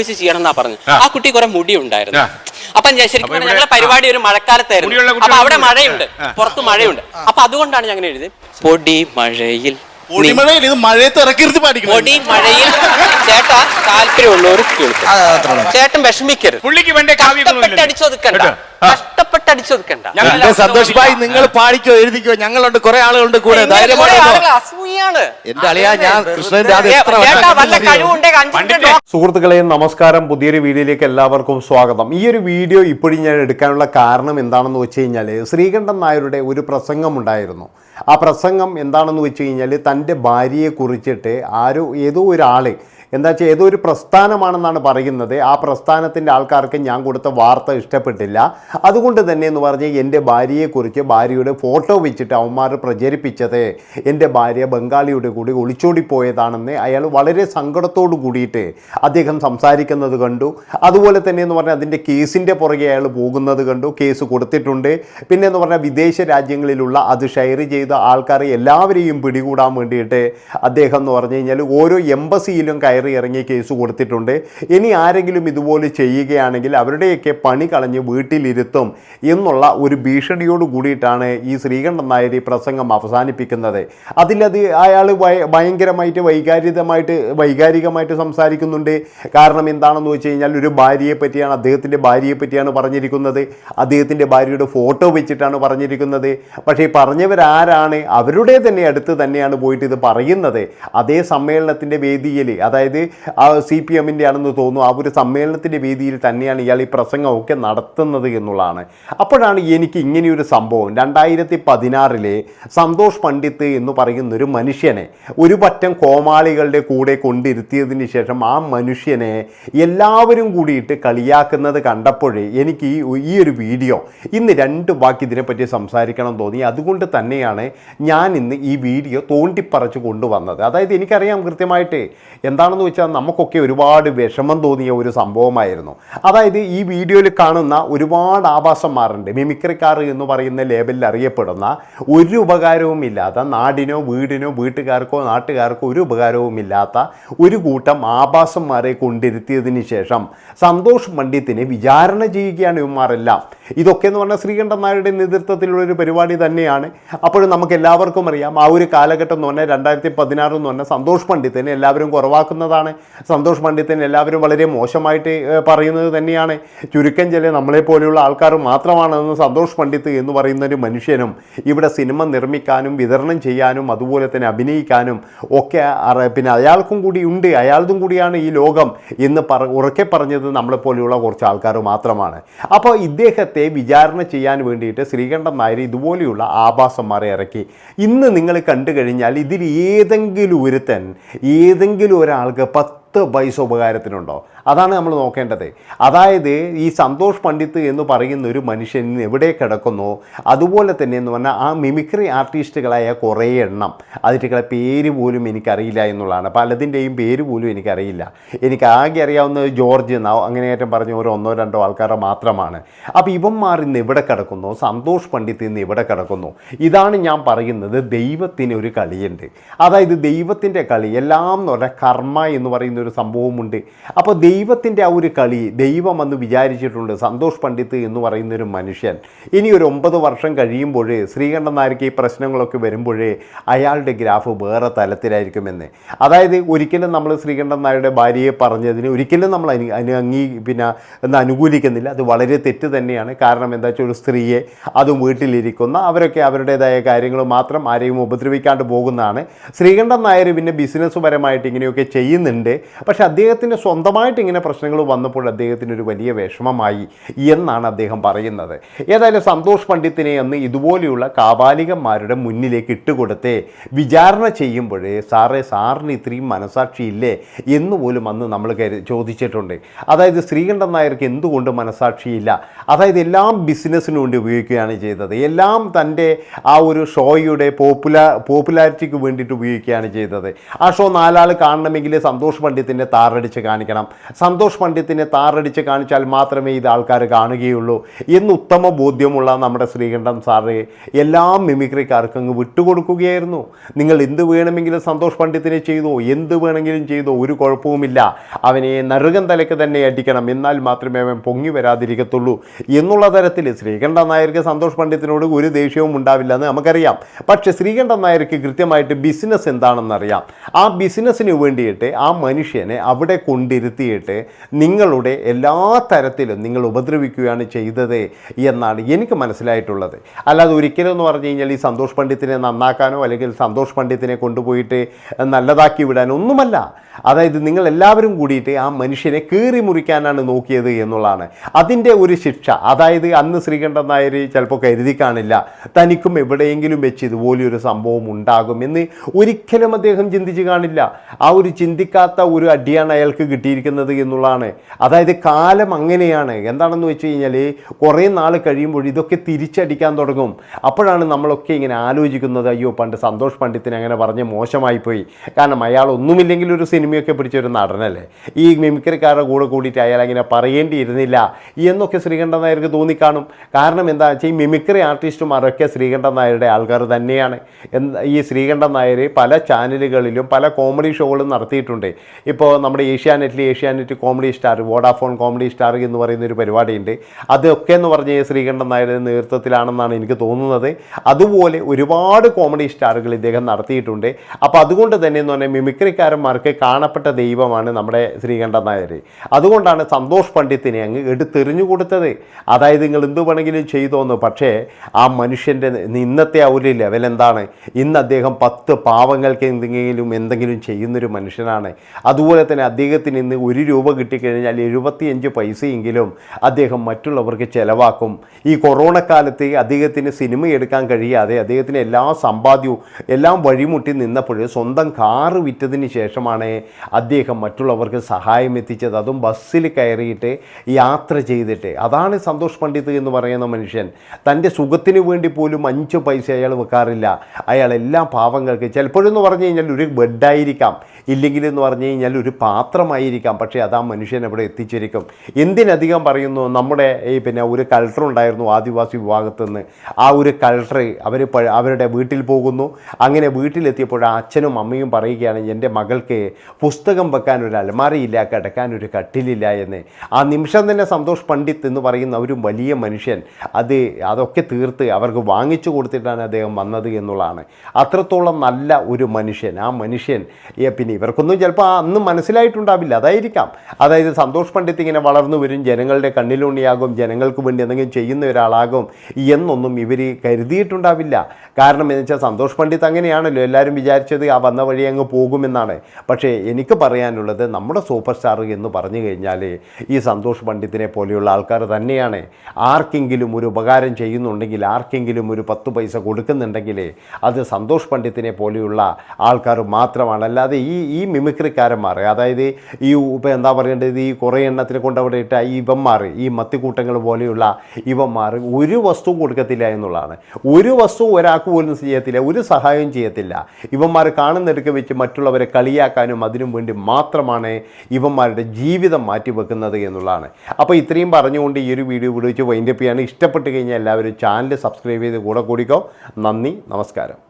വെച്ച് ചെയ്യണം എന്നാ പറഞ്ഞു ആ കുട്ടി കുറെ മുടി ഉണ്ടായിരുന്നു. അപ്പൊ ഞാൻ ശരിക്കും ഞങ്ങളുടെ ഞങ്ങളെ പരിപാടി ഒരു മഴക്കാലത്തായിരുന്നു. അപ്പൊ അവിടെ മഴയുണ്ട്. പുറത്ത് മഴയുണ്ട്. അപ്പൊ അതുകൊണ്ടാണ് ഞാൻ അങ്ങനെ എഴുതി പൊടി മഴയിൽ പൊടിമഴയിൽ ഇത് മഴയത്ത് ഇറക്കരുത് പാടിക്കണം. പൊടി മഴയിൽ ചേട്ടാ താല്പര്യമുള്ളവർ കേൾക്കും. ചേട്ടൻ വിഷമിക്കരുത്. പുള്ളിക്ക് വേണ്ട കഷ്ടപ്പെട്ട് അടിച്ചൊതുക്കണ്ട കഷ്ടപ്പെട്ട് അടിച്ചൊതുക്കണ്ട എന്റെ സന്തോഷ് ഭായി നിങ്ങൾ പാടിക്കോ എഴുതിക്കോ? ഞങ്ങളുണ്ട് കുറെ ആളുകളുണ്ട് കൂടെ. ഇങ്ങനെ ധൈര്യം കുറെ പാടിക്കോ. ആളുകൾ അസൂയാണ്. എന്റെ അളിയാ ഞാൻ കൃഷ്ണന്റെ അത് ഏ, എത്ര ചേട്ടാ വല്ല കഴിവുണ്ടെങ്കിൽ അഞ്ചിന്റെ? സുഹൃത്തുക്കളെ നമസ്കാരം പുതിയൊരു വീഡിയോയിലേക്ക് എല്ലാവർക്കും സ്വാഗതം. ഈ ഒരു വീഡിയോ ഇപ്പോഴും ഞാൻ എടുക്കാനുള്ള കാരണം എന്താണെന്ന് വെച്ച് കഴിഞ്ഞാൽ ശ്രീകണ്ഠൻ നായരുടെ ഒരു പ്രസംഗം ഉണ്ടായിരുന്നു. ആ പ്രസംഗം എന്താണെന്ന് വെച്ച് കഴിഞ്ഞാൽ തന്റെ ഭാര്യയെ കുറിച്ചിട്ട് ആരോ ഏതോ ഒരാൾ എന്താ വെച്ചാൽ ഏതോ ഒരു പ്രസ്ഥാനമാണെന്നാണ് പറയുന്നത്. ആ പ്രസ്ഥാനത്തിന്റെ ആൾക്കാർക്ക് ഞാൻ കൊടുത്ത വാർത്ത ഇഷ്ടപ്പെട്ടില്ല. അതുകൊണ്ട് തന്നെ എന്ന് പറഞ്ഞ് എന്റെ ഭാര്യയെക്കുറിച്ച് ഭാര്യയുടെ ഫോട്ടോ വെച്ചിട്ട് അവന്മാർ പ്രചരിപ്പിച്ചത് എന്റെ ഭാര്യ ബംഗാളിയുടെ കൂടി ഒളിച്ചോടിപ്പോയതാണെന്ന് അയാൾ വളരെ സങ്കടത്തോടു കൂടിയിട്ട് അദ്ദേഹം സംസാരിക്കുന്നത് കണ്ടു. അതുപോലെ തന്നെ എന്ന് പറഞ്ഞാൽ അതിന്റെ കേസിന്റെ പുറകെ അയാൾ പോകുന്നത് കണ്ടു. കേസ് കൊടുത്തിട്ടുണ്ട്. പിന്നെ എന്ന് പറഞ്ഞാൽ വിദേശ രാജ്യങ്ങളിലുള്ള അത് ഷെയർ ചെയ്ത ആൾക്കാരെ എല്ലാവരെയും പിടികൂടാൻ വേണ്ടിയിട്ട് അദ്ദേഹം എന്ന് പറഞ്ഞു കഴിഞ്ഞാൽ ഓരോ എംബസിയിലും കയറി ഇറങ്ങി കേസ് കൊടുത്തിട്ടുണ്ട്. ഇനി ആരെങ്കിലും ഇതുപോലെ ചെയ്യുകയാണെങ്കിൽ അവരുടെയൊക്കെ പണി കളഞ്ഞ് വീട്ടിലിരുത്തും എന്നുള്ള ഒരു ഭീഷണിയോട് കൂടിയിട്ടാണ് ഈ ശ്രീകണ്ഠൻ നായർ ഈ പ്രസംഗം അവസാനിപ്പിക്കുന്നത്. അതിലത് അയാൾ ഭയങ്കരമായിട്ട് വൈകാരികമായിട്ട് വൈകാരികമായിട്ട് സംസാരിക്കുന്നുണ്ട്. കാരണം എന്താണെന്ന് വെച്ച് കഴിഞ്ഞാൽ ഒരു ഭാര്യയെ പറ്റിയാണ് അദ്ദേഹത്തിന്റെ ഭാര്യയെ പറ്റിയാണ് പറഞ്ഞിരിക്കുന്നത്. അദ്ദേഹത്തിന്റെ ഭാര്യയുടെ ഫോട്ടോ വെച്ചിട്ടാണ് പറഞ്ഞിരിക്കുന്നത്. പക്ഷേ പറഞ്ഞവരാരാണ് അവരുടെ തന്നെ അടുത്ത് തന്നെയാണ് പോയിട്ട് ഇത് പറയുന്നത്. അതേ സമ്മേളനത്തിന്റെ വേദിയിൽ അതായത് ആ സി പി എമ്മിന്റെ ആണെന്ന് തോന്നുന്നു ആ ഒരു സമ്മേളനത്തിന്റെ വേദിയിൽ തന്നെയാണ് ഇയാൾ ഈ പ്രസംഗമൊക്കെ നടത്തുന്നത് എന്നുള്ളതാണ്. അപ്പോഴാണ് എനിക്ക് ഇങ്ങനെയൊരു സംഭവം. രണ്ടായിരത്തി പതിനാറിലെ സന്തോഷ് പണ്ഡിത്ത് എന്ന് പറയുന്നൊരു മനുഷ്യനെ ഒരു പറ്റം കോമാളികളുടെ കൂടെ കൊണ്ടിരുത്തിയതിന് ശേഷം ആ മനുഷ്യനെ എല്ലാവരും കൂടിയിട്ട് കളിയാക്കുന്നത് കണ്ടപ്പോഴേ എനിക്ക് ഈ ഒരു വീഡിയോ ഇന്ന് രണ്ട് വാക്ക് ഇതിനെപ്പറ്റി സംസാരിക്കണം തോന്നി. അതുകൊണ്ട് തന്നെയാണ് ഞാൻ ഇന്ന് ഈ വീഡിയോ തോണ്ടിപ്പറച്ച് കൊണ്ടുവന്നത്. അതായത് എനിക്കറിയാം കൃത്യമായിട്ട് എന്താണെന്ന് വെച്ചാൽ നമുക്കൊക്കെ ഒരുപാട് വിഷമം തോന്നിയ ഒരു സംഭവമായിരുന്നു. അതായത് ഈ വീഡിയോയിൽ കാണുന്ന ഒരുപാട് ആഭാസന്മാരുണ്ട് മിമിക്രിക്കാർ എന്ന് പറയുന്ന ലേബലിൽ അറിയപ്പെടുന്ന ഒരു ഉപകാരവും ഇല്ലാത്ത നാടിനോ വീടിനോ വീട്ടുകാർക്കോ നാട്ടുകാർക്കോ ഒരു ഉപകാരവും ഇല്ലാത്ത ഒരു കൂട്ടം ആഭാസന്മാരെ കൊണ്ടിരുത്തിയതിന് ശേഷം സന്തോഷ് പണ്ഡിത്തിനെ വിചാരണ ചെയ്യുകയാണ് ഇവന്മാരെല്ലാം. ഇതൊക്കെ എന്ന് പറഞ്ഞാൽ ശ്രീകണ്ഠൻ നായരുടെ നേതൃത്വത്തിലുള്ള ഒരു പരിപാടി തന്നെയാണ്. അപ്പോഴും നമുക്ക് എല്ലാവർക്കും അറിയാം ആ ഒരു കാലഘട്ടം എന്ന് പറഞ്ഞാൽ രണ്ടായിരത്തി പതിനാറ് എന്ന് പറഞ്ഞാൽ സന്തോഷ് പണ്ഡിത്തിനെ എല്ലാവരും കുറവാക്കുന്നതാണ്. സന്തോഷ് പണ്ഡിത്തിനെ എല്ലാവരും വളരെ മോശമായിട്ട് പറയുന്നത് തന്നെയാണ്. ചുരുക്കം ചില നമ്മളെ പോലെയുള്ള ആൾക്കാർ മാത്രമാണെന്ന് സന്തോഷ് പണ്ഡിത്ത് എന്ന് പറയുന്ന ഒരു മനുഷ്യനും ഇവിടെ സിനിമ നിർമ്മിക്കാനും വിതരണം ചെയ്യാനും അതുപോലെ തന്നെ അഭിനയിക്കാനും ഒക്കെ പിന്നെ അയാൾക്കും കൂടി ഉണ്ട് അയാളതും കൂടിയാണ് ഈ ലോകം എന്ന് പറ ഉറക്കെ പറഞ്ഞത് നമ്മളെപ്പോലെയുള്ള കുറച്ച് ആൾക്കാർ മാത്രമാണ്. അപ്പോൾ ഇദ്ദേഹത്തെ വിചാരണ ചെയ്യാൻ വേണ്ടിയിട്ട് ശ്രീകണ്ഠൻ നായർ ഇതുപോലെയുള്ള ആഭാസന്മാരെ ഇറക്കി. ഇന്ന് നിങ്ങൾ കണ്ടു കഴിഞ്ഞാൽ ഇതിൽ ഏതെങ്കിലും ഒരുത്തൻ ഏതെങ്കിലും ഒരാൾക്ക് പത്ത് പൈസ ഉപകാരത്തിനുണ്ടോ? അതാണ് നമ്മൾ നോക്കേണ്ടത്. അതായത് ഈ സന്തോഷ് പണ്ഡിത്ത് എന്ന് പറയുന്ന ഒരു മനുഷ്യൻ എവിടെ കിടക്കുന്നു? അതുപോലെ തന്നെ എന്ന് പറഞ്ഞാൽ ആ മിമിക്രി ആർട്ടിസ്റ്റുകളായ കുറേ എണ്ണം. അതിന്റെ പേര് പോലും എനിക്കറിയില്ല എന്നുള്ളതാണ്. പലതിന്റെയും പേര് പോലും എനിക്കറിയില്ല. എനിക്ക് ആകെ അറിയാവുന്ന ജോർജ് എന്നോ ഏറ്റവും പറഞ്ഞ ഒരു ഒന്നോ രണ്ടോ ആൾക്കാരെ മാത്രമാണ്. അപ്പോൾ ഇവന്മാർ ഇന്ന് ഇവിടെ കിടക്കുന്നു? സന്തോഷ് പണ്ഡിത്ത് ഇന്ന് എവിടെ കിടക്കുന്നു? ഇതാണ് ഞാൻ പറയുന്നത് ദൈവത്തിന് ഒരു കളിയുണ്ട്. അതായത് ദൈവത്തിന്റെ കളി എല്ലാം എന്ന് പറഞ്ഞാൽ കർമ്മ എന്ന് പറയുന്ന ഒരു സംഭവമുണ്ട്. അപ്പോൾ ദൈവത്തിന്റെ ആ ഒരു കളി ദൈവം എന്ന് വിചാരിച്ചിട്ടുണ്ട് സന്തോഷ് പണ്ഡിത്ത് എന്ന് പറയുന്നൊരു മനുഷ്യൻ. ഇനി ഒരു ഒമ്പത് വർഷം കഴിയുമ്പോൾ ശ്രീകണ്ഠൻ നായർക്ക് ഈ പ്രശ്നങ്ങളൊക്കെ വരുമ്പോഴേ അയാളുടെ ഗ്രാഫ് വേറെ തലത്തിലായിരിക്കുമെന്ന്. അതായത് ഒരിക്കലും നമ്മൾ ശ്രീകണ്ഠൻ നായരുടെ ഭാര്യയെ പറഞ്ഞതിന് ഒരിക്കലും നമ്മൾ അനു അനു അംഗീ പിന്നെ എന്ന് അനുകൂലിക്കുന്നില്ല. അത് വളരെ തെറ്റ് തന്നെയാണ്. കാരണം എന്താ വെച്ചാൽ ഒരു സ്ത്രീയെ അതും വീട്ടിലിരിക്കുന്ന അവരൊക്കെ അവരുടേതായ കാര്യങ്ങൾ മാത്രം ആരെയും ഉപദ്രവിക്കാണ്ട് പോകുന്നതാണ്. ശ്രീകണ്ഠൻ നായർ പിന്നെ ബിസിനസ് പരമായിട്ട് ഇങ്ങനെയൊക്കെ ചെയ്യുന്നുണ്ട്. പക്ഷേ അദ്ദേഹത്തിന് സ്വന്തമായിട്ട് ഇങ്ങനെ പ്രശ്നങ്ങൾ വന്നപ്പോൾ അദ്ദേഹത്തിന് ഒരു വലിയ വിഷമമായി എന്നാണ് അദ്ദേഹം പറയുന്നത്. ഏതായാലും സന്തോഷ് പണ്ഡിത്തിനെ അന്ന് ഇതുപോലെയുള്ള കാബാലികന്മാരുടെ മുന്നിലേക്ക് ഇട്ടുകൊടുത്ത് വിചാരണ ചെയ്യുമ്പോഴേ സാറേ സാറിന് ഇത്രയും മനസാക്ഷിയില്ലേ എന്ന് പോലും അന്ന് നമ്മൾ ചോദിച്ചിട്ടുണ്ട്. അതായത് ശ്രീകണ്ഠൻ നായർക്ക് എന്തുകൊണ്ട് മനസാക്ഷിയില്ല? അതായത് എല്ലാം ബിസിനസ്സിന് വേണ്ടി ഉപയോഗിക്കുകയാണ് ചെയ്തത്. എല്ലാം തന്റെ ആ ഒരു ഷോയുടെ പോപ്പുലാ പോപ്പുലാരിറ്റിക്ക് വേണ്ടിയിട്ട് ഉപയോഗിക്കുകയാണ് ചെയ്തത്. ആ ഷോ നാലാൾ കാണണമെങ്കിൽ സന്തോഷ് പണ്ഡിറ്റ് പണ്ഡിത്തിന്റെ താറടിച്ച് കാണിക്കണം. സന്തോഷ് പണ്ഡിത്തിനെ താറടിച്ച് കാണിച്ചാൽ മാത്രമേ ഇത് ആൾക്കാർ കാണുകയുള്ളൂ. എന്ന് ഉത്തമ ബോധ്യമുള്ള നമ്മുടെ ശ്രീകണ്ഠൻ സാറ് എല്ലാ മിമിക്രിക്കാർക്കും അങ്ങ് വിട്ടുകൊടുക്കുകയായിരുന്നു. നിങ്ങൾ എന്ത് വേണമെങ്കിലും സന്തോഷ് പണ്ഡിത്തിനെ ചെയ്തോ എന്ത് വേണമെങ്കിലും ചെയ്തോ ഒരു കുഴപ്പവുമില്ല. അവനെ നറുകൻ തലയ്ക്ക് തന്നെ അടിക്കണം. എന്നാൽ മാത്രമേ അവൻ പൊങ്ങി വരാതിരിക്കത്തുള്ളൂ. എന്നുള്ള തരത്തിൽ ശ്രീകണ്ഠൻ നായർക്ക് സന്തോഷ് പണ്ഡിത്തിനോട് ഒരു ദേഷ്യവും ഉണ്ടാവില്ല എന്ന് നമുക്കറിയാം. പക്ഷേ ശ്രീകണ്ഠൻ നായർക്ക് കൃത്യമായിട്ട് ബിസിനസ് എന്താണെന്നറിയാം. ആ ബിസിനസ്സിന് വേണ്ടിയിട്ട് ആ മനുഷ്യനെ അവിടെ കൊണ്ടിരുത്തിയിട്ട് നിങ്ങളുടെ എല്ലാ തരത്തിലും നിങ്ങൾ ഉപദ്രവിക്കുകയാണ് ചെയ്തത് എന്നാണ് എനിക്ക് മനസ്സിലായിട്ടുള്ളത്. അല്ലാതെ ഒരിക്കലും എന്ന് പറഞ്ഞു കഴിഞ്ഞാൽ ഈ സന്തോഷ് പണ്ഡിത്തിനെ നന്നാക്കാനോ അല്ലെങ്കിൽ സന്തോഷ് പണ്ഡിത്തിനെ കൊണ്ടുപോയിട്ട് നല്ലതാക്കി വിടാനോ ഒന്നുമല്ല അതായത് നിങ്ങൾ എല്ലാവരും കൂടിയിട്ട് ആ മനുഷ്യനെ കീറി മുറിക്കാനാണ് നോക്കിയത് എന്നുള്ളതാണ്. അതിന്റെ ഒരു ശിക്ഷ അതായത് അന്ന് ശ്രീകണ്ഠൻ നായർ ചിലപ്പോൾ കരുതി കാണില്ല തനിക്കും എവിടെയെങ്കിലും വെച്ച് ഇതുപോലെയൊരു സംഭവം ഉണ്ടാകും എന്ന് ഒരിക്കലും അദ്ദേഹം ചിന്തിച്ച് കാണില്ല. ആ ഒരു ചിന്തിക്കാത്ത ഒരു അടിയാണ് അയാൾക്ക് കിട്ടിയിരിക്കുന്നത് എന്നുള്ളതാണ്. അതായത് കാലം അങ്ങനെയാണ്. എന്താണെന്ന് വെച്ച് കഴിഞ്ഞാൽ കുറേ നാൾ കഴിയുമ്പോൾ ഇതൊക്കെ തിരിച്ചടിക്കാൻ തുടങ്ങും. അപ്പോഴാണ് നമ്മളൊക്കെ ഇങ്ങനെ ആലോചിക്കുന്നത് അയ്യോ പണ്ട് സന്തോഷ് പണ്ഡിത്തിന് അങ്ങനെ പറഞ്ഞ് മോശമായിപ്പോയി കാരണം അയാൾ ഒന്നുമില്ലെങ്കിൽ ഒരു സിനിമയൊക്കെ പിടിച്ച ഒരു നടനല്ലേ. ഈ മിമിക്രിക്കാരുടെ കൂടെ കൂടിയിട്ട് അയാൾ അങ്ങനെ പറയേണ്ടിയിരുന്നില്ല എന്നൊക്കെ ശ്രീകണ്ഠൻ നായർക്ക് തോന്നിക്കാണും. കാരണം എന്താ വെച്ചാൽ ഈ മിമിക്രി ആർട്ടിസ്റ്റുമാരൊക്കെ ശ്രീകണ്ഠൻ നായരുടെ ആൾക്കാർ തന്നെയാണ്. ഈ ശ്രീകണ്ഠൻ നായർ പല ചാനലുകളിലും പല കോമഡി ഷോകളും നടത്തിയിട്ടുണ്ട്. ഇപ്പോൾ നമ്മുടെ ഏഷ്യാനെറ്റിൽ Asianet comedy star Vodafone comedy star എന്ന് പറയുന്ന ഒരു പരിപാടിയുണ്ട്. അതൊക്കെ എന്ന് പറഞ്ഞ് ശ്രീകണ്ഠൻ നായരുടെ നേതൃത്വത്തിലാണെന്നാണ് എനിക്ക് തോന്നുന്നത്. അതുപോലെ ഒരുപാട് കോമഡി സ്റ്റാറുകൾ ഇദ്ദേഹം നടത്തിയിട്ടുണ്ട്. അപ്പോൾ അതുകൊണ്ട് തന്നെ എന്ന് പറഞ്ഞാൽ മിമിക്രിക്കാരന്മാർക്ക് കാണപ്പെട്ട ദൈവമാണ് നമ്മുടെ ശ്രീകണ്ഠൻ നായർ. അതുകൊണ്ടാണ് സന്തോഷ് പണ്ഡിത്തിനെ അങ്ങ് എടുത്തെറിഞ്ഞു കൊടുത്തത്. അതായത് നിങ്ങൾ എന്ത് വേണമെങ്കിലും ചെയ്തോന്ന്. പക്ഷേ ആ മനുഷ്യന്റെ ഇന്നത്തെ ആ ഒരു ലെവൽ എന്താണ് ഇന്ന് അദ്ദേഹം പത്ത് പാവങ്ങൾക്ക് എന്തെങ്കിലും എന്തെങ്കിലും ചെയ്യുന്നൊരു മനുഷ്യനാണ്. അതുപോലെ തന്നെ അദ്ദേഹത്തിന് ഇന്ന് ഒരു രൂപ കിട്ടിക്കഴിഞ്ഞാൽ എഴുപത്തിയഞ്ച് പൈസയെങ്കിലും അദ്ദേഹം മറ്റുള്ളവർക്ക് ചിലവാക്കും. ഈ കൊറോണ കാലത്ത് അദ്ദേഹത്തിന് സിനിമ എടുക്കാൻ കഴിയാതെ അദ്ദേഹത്തിന് എല്ലാ സമ്പാദ്യവും എല്ലാം വഴിമുട്ടി നിന്നപ്പോൾ സ്വന്തം കാറ് വിറ്റതിന് ശേഷമാണ് അദ്ദേഹം മറ്റുള്ളവർക്ക് സഹായം എത്തിച്ചത്. അതും ബസ്സിൽ കയറിയിട്ട് യാത്ര ചെയ്തിട്ട്. അതാണ് സന്തോഷ് പണ്ഡിത് എന്ന് പറയുന്ന മനുഷ്യൻ. തന്റെ സുഖത്തിന് വേണ്ടി പോലും അഞ്ച് പൈസ അയാൾ വെക്കാറില്ല. അയാൾ എല്ലാ പാവങ്ങൾക്ക് ചിലപ്പോഴെന്ന് പറഞ്ഞു കഴിഞ്ഞാൽ ഒരു ബെഡായിരിക്കാം. ഇല്ലെങ്കിൽ എന്ന് പറഞ്ഞു കഴിഞ്ഞാൽ ഒരു പാത്രമായിരിക്കാം. പക്ഷേ അത് ആ മനുഷ്യൻ അവിടെ എത്തിച്ചിരിക്കും. എന്തിനധികം പറയുന്നു നമ്മുടെ ഈ പിന്നെ ഒരു കൾട്ടർ ഉണ്ടായിരുന്നു ആദിവാസി വിഭാഗത്തു നിന്ന് ആ ഒരു കൾട്ടർ അവർ അവരുടെ വീട്ടിൽ പോകുന്നു. അങ്ങനെ വീട്ടിലെത്തിയപ്പോൾ ആ അച്ഛനും അമ്മയും പറയുകയാണ് എന്റെ മകൾക്ക് പുസ്തകം വെക്കാൻ ഒരു അലമാരയില്ല കിടക്കാൻ ഒരു കട്ടിലില്ല എന്ന്. ആ നിമിഷം തന്നെ സന്തോഷ് പണ്ഡിറ്റ് എന്ന് പറയുന്ന ഒരു വലിയ മനുഷ്യൻ അത് അതൊക്കെ തീർത്ത് അവർക്ക് വാങ്ങിച്ചു കൊടുത്തിട്ടാണ് അദ്ദേഹം വന്നത് എന്നുള്ളതാണ്. അത്രത്തോളം നല്ല ഒരു മനുഷ്യൻ. ആ മനുഷ്യൻ പിന്നെ ഇവർക്കൊന്നും ചിലപ്പോൾ അന്ന് മനസ്സിലായിട്ടുണ്ടാവില്ല. അതായിരിക്കാം. അതായത് സന്തോഷ് പണ്ഡിറ്റ് ഇങ്ങനെ വളർന്നു വരും ജനങ്ങളുടെ കണ്ണിലുണ്ണിയാകും ജനങ്ങൾക്ക് വേണ്ടി എന്തെങ്കിലും ചെയ്യുന്ന ഒരാളാകും എന്നൊന്നും ഇവർ കരുതിയിട്ടുണ്ടാവില്ല. കാരണം എന്ന് വെച്ചാൽ സന്തോഷ് പണ്ഡിറ്റ് അങ്ങനെയാണല്ലോ എല്ലാവരും വിചാരിച്ചത് ആ വന്ന വഴി അങ്ങ് പോകുമെന്നാണ്. പക്ഷേ എനിക്ക് പറയാനുള്ളത് നമ്മുടെ സൂപ്പർ സ്റ്റാർ എന്ന് പറഞ്ഞു കഴിഞ്ഞാൽ ഈ സന്തോഷ് പണ്ഡിത്തിനെ പോലെയുള്ള ആൾക്കാർ തന്നെയാണ്. ആർക്കെങ്കിലും ഒരു ഉപകാരം ചെയ്യുന്നുണ്ടെങ്കിൽ ആർക്കെങ്കിലും ഒരു പത്ത് പൈസ കൊടുക്കുന്നുണ്ടെങ്കിൽ അത് സന്തോഷ് പണ്ഡിത്തിനെ പോലെയുള്ള ആൾക്കാർ മാത്രമാണ്. അല്ലാതെ ഈ ഈ മിമിക്രിക്കാരന്മാർ അതായത് ഈ ഇപ്പം എന്താ പറയേണ്ടത്? ഈ കുറേ എണ്ണത്തിനെ കൊണ്ടവിടെ ഇട്ട ഇവന്മാർ ഈ മത്തിക്കൂട്ടങ്ങൾ പോലെയുള്ള ഇവന്മാർ ഒരു വസ്തുവും കൊടുക്കത്തില്ല എന്നുള്ളതാണ്. ഒരു വസ്തു ഒരാൾക്ക് പോലും ചെയ്യത്തില്ല ഒരു സഹായവും ചെയ്യത്തില്ല. ഇവന്മാർ കാണുന്നിടയ്ക്ക് വെച്ച് മറ്റുള്ളവരെ കളിയാക്കാനും അതിനും വേണ്ടി മാത്രമാണ് ഇവന്മാരുടെ ജീവിതം മാറ്റിവെക്കുന്നത് എന്നുള്ളതാണ്. അപ്പോൾ ഇത്രയും പറഞ്ഞുകൊണ്ട് ഈ ഒരു വീഡിയോ വിളിച്ച് വൈൻഡപ്പ് ചെയ്യാൻ ഇഷ്ടപ്പെട്ട് കഴിഞ്ഞാൽ എല്ലാവരും ചാനൽ സബ്സ്ക്രൈബ് ചെയ്ത് കൂടെ കൂടിക്കോ. നന്ദി നമസ്കാരം.